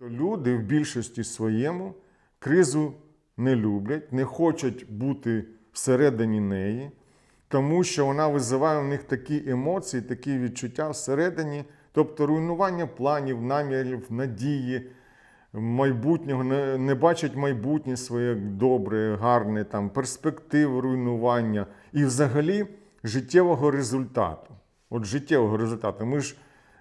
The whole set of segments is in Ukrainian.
То люди в більшості своєму кризу не люблять, не хочуть бути всередині неї, тому що вона визиває в них такі емоції, такі відчуття всередині, тобто руйнування планів, намірів, надії, майбутнього, не, не бачать майбутнє своє добре, гарне, там, перспектив руйнування і взагалі життєвого результату. От життєвого результату. Ми ж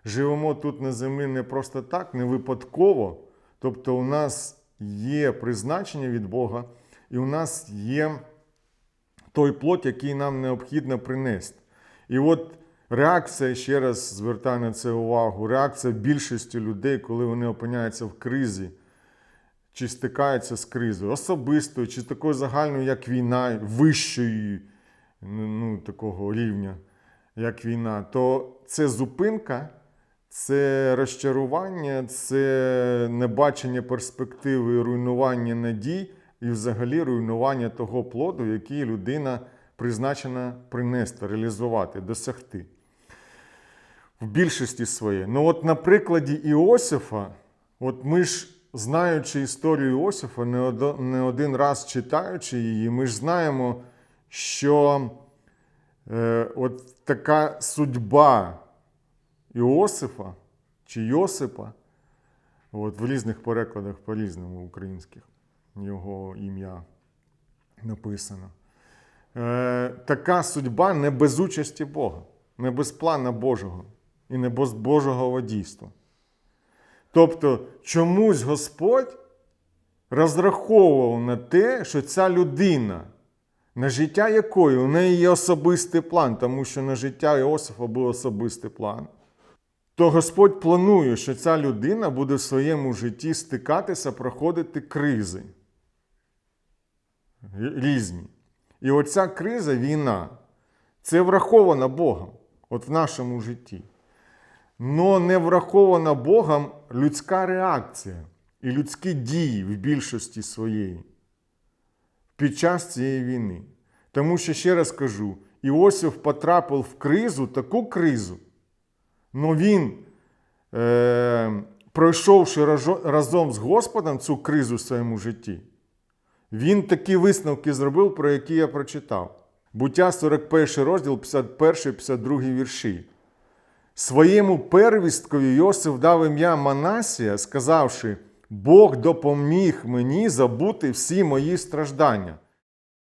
живемо тут на землі не просто так, не випадково. Тобто у нас є призначення від Бога, і у нас є той плод, який нам необхідно принести. І от реакція, ще раз звертаю на це увагу, реакція більшості людей, коли вони опиняються в кризі, чи стикаються з кризою особистою, чи такою загальною, як війна, вищої ну, такого рівня, як війна, то це зупинка, це розчарування, це небачення перспективи, руйнування надій і взагалі руйнування того плоду, який людина призначена принести, реалізувати, досягти. В більшості своєї. Ну, от на прикладі Іосифа, от ми ж, знаючи історію Іосифа, не один раз читаючи її, ми ж знаємо, що е, от така судьба Іосифа чи Йосипа, от в різних перекладах по-різному українських його ім'я написано. Е, така судьба не без участі Бога, не без плана Божого і не без Божого водійства. Тобто, чомусь Господь розраховував на те, що ця людина, на життя якої у неї є особистий план, тому що на життя Іосифа був особистий план, то Господь планує, що ця людина буде в своєму житті стикатися, проходити кризи різні. І оця криза, війна, це врахована Богом, от в нашому житті. Но не врахована Богом людська реакція і людські дії в більшості своєї під час цієї війни. Тому що, ще раз кажу, Іосиф потрапив в кризу, таку кризу, но він, е, пройшовши разом з Господом цю кризу в своєму житті, він такі висновки зробив, про які я прочитав. Буття 41 розділ, 51-52 вірші. Своєму первісткові Йосиф дав ім'я Манасія, сказавши: Бог допоміг мені забути всі мої страждання.